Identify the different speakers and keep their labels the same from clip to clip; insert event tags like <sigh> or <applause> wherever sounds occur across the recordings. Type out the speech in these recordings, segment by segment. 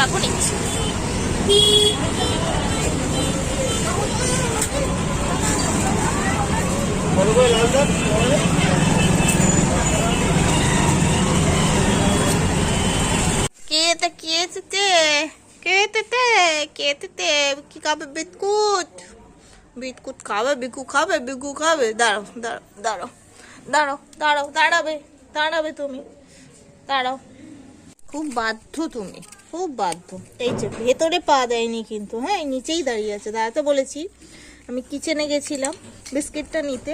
Speaker 1: রাখো নিচ্ছি কে এটা কে এসেছে কে খাবে? বিস্কুট। বিস্কুট খাবে, বিকু খাবে বিকু খাবে। দাঁড়াও দাঁড়াও দাঁড়াও দাঁড়াও দাঁড়াও, দাঁড়াবে দাঁড়াবে তুমি। দাঁড়াও। খুব বাধ্য তুমি। খুব বাধ্য এই যে ভেতরে পা দেয়নি কিন্তু হ্যাঁ এই নিচেই দাঁড়িয়ে আছে দাঁড়াতে বলেছি আমি কিচেনে গেছিলাম বিস্কিটটা নিতে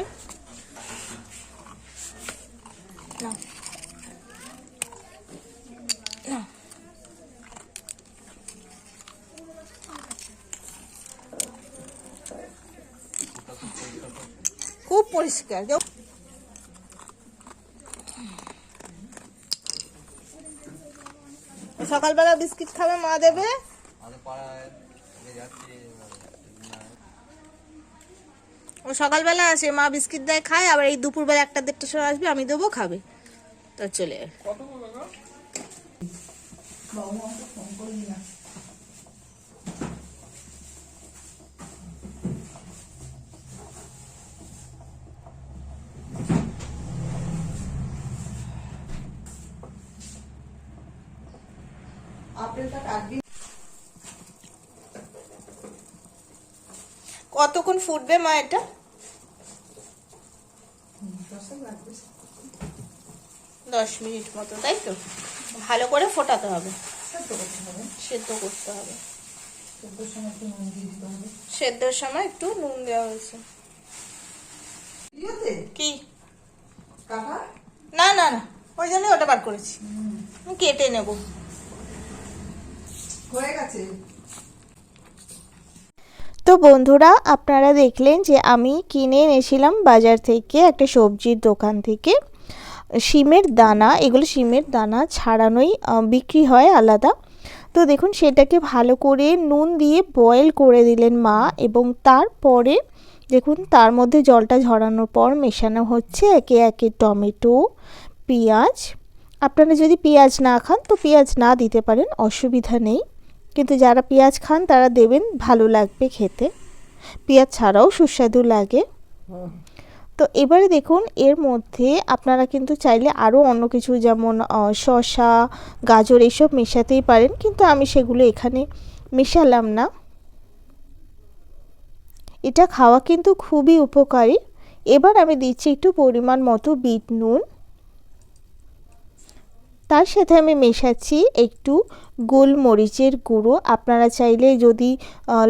Speaker 1: নাও। নাও। খুব পরিষ্কার সকালবেলা বিস্কিট খাবে মা দেবে। ও সকালবেলা আসে মা বিস্কিট দেয় খায় আবার এই দুপুরবেলা একটা দেড়টার সময় আসবে আমি দেবো খাবে। তো চলে। কতক্ষণ ফুটবে মা এটা? দশ মিনিট মতো তাই তো? ভালো করে ফোটাতে হবে। সেদ্ধ করতে হবে। সেদ্ধর সময় একটু নুন দেওয়া হয়েছে। কি? না না না ওই জন্যই ওটা বার করেছি। কেটে নেব।
Speaker 2: হয়ে গেছে।
Speaker 3: তো বন্ধুরা, আপনারা দেখলেন যে আমি কিনে এনেছিলাম বাজার থেকে একটা সবজির দোকান থেকে। শিমের দানা, এগুলো শিমের দানা ছাড়ানোই বিক্রি হয় আলাদা। তো দেখুন, সেটাকে ভালো করে নুন দিয়ে বয়েল করে দিলেন মা এবং তারপরে দেখুন, তার মধ্যে জলটা ঝরানোর পর মেশানো হচ্ছে একে একে টমেটো, পেঁয়াজ। আপনারা যদি পেঁয়াজ না খান, তো পেঁয়াজ না দিতে পারেন, অসুবিধা নেই। কিন্তু যারা পেঁয়াজ খান, তারা দেবেন ভালো লাগবে খেতে। পেঁয়াজ ছাড়াও সুস্বাদু লাগে। তো এবারে দেখুন, এর মধ্যে আপনারা কিন্তু চাইলে আরও অন্য কিছু যেমন শসা, গাজর এইসব মেশাতেই পারেন, কিন্তু আমি সেগুলো এখানে মেশালাম না। এটা খাওয়া কিন্তু খুবই উপকারী। এবার আমি দিচ্ছি একটু পরিমাণ মতো বিট নুন। তার সাথে আমি মেশাচ্ছি একটু গোলমরিচের গুঁড়ো। আপনারা চাইলে যদি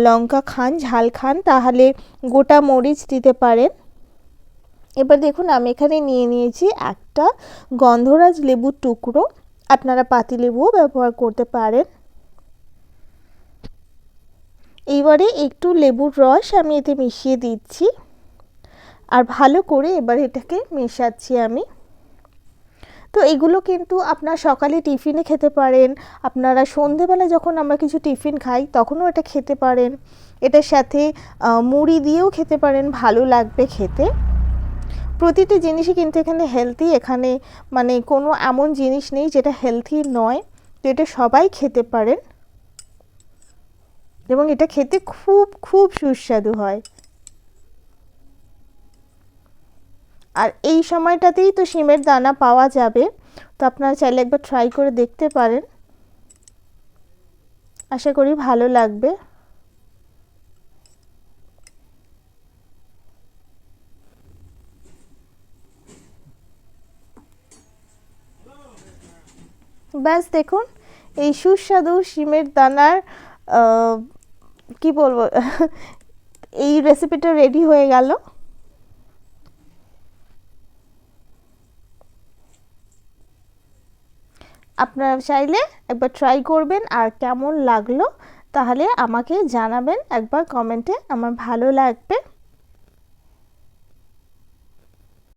Speaker 3: লঙ্কা খান, ঝাল খান, তাহলে গোটা মরিচ দিতে পারেন। এবার দেখুন, আমি এখানে নিয়ে নিয়েছি একটা গন্ধরাজ লেবুর টুকরো। আপনারা পাতি লেবুও ব্যবহার করতে পারেন। এইবারে একটু লেবুর রস আমি এতে মিশিয়ে দিচ্ছি। আর ভালো করে এবার এটাকে মেশাচ্ছি আমি। তো এগুলো কিন্তু আপনার সকালে টিফিনে খেতে পারেন। আপনারা সন্ধেবেলা যখন আমরা কিছু টিফিন খাই, তখনও এটা খেতে পারেন। এটার সাথে মুড়ি দিয়েও খেতে পারেন, ভালো লাগবে খেতে। প্রতিটি জিনিসই কিন্তু এখানে হেলদি এখানে মানে কোনো এমন জিনিস নেই যেটা হেলদি নয়, তো এটা সবাই খেতে পারেন। এবং এটা খেতে খুব খুব সুস্বাদু হয়। আর এই সময়টাতেই তো শিমের দানা পাওয়া যাবে। তো আপনারা চাইলে একবার ট্রাই করে দেখতে পারেন। আশা করি ভালো লাগবে। ব্যাস দেখুন, এই সুস্বাদু শিমের দানার কি বলব, <laughs> এই রেসিপিটা রেডি হয়ে গেল। আপনারা চাইলে একবার ট্রাই করবেন আর কেমন লাগল তাহলে আমাকে জানাবেন একবার কমেন্টে আমার ভালো লাগবে।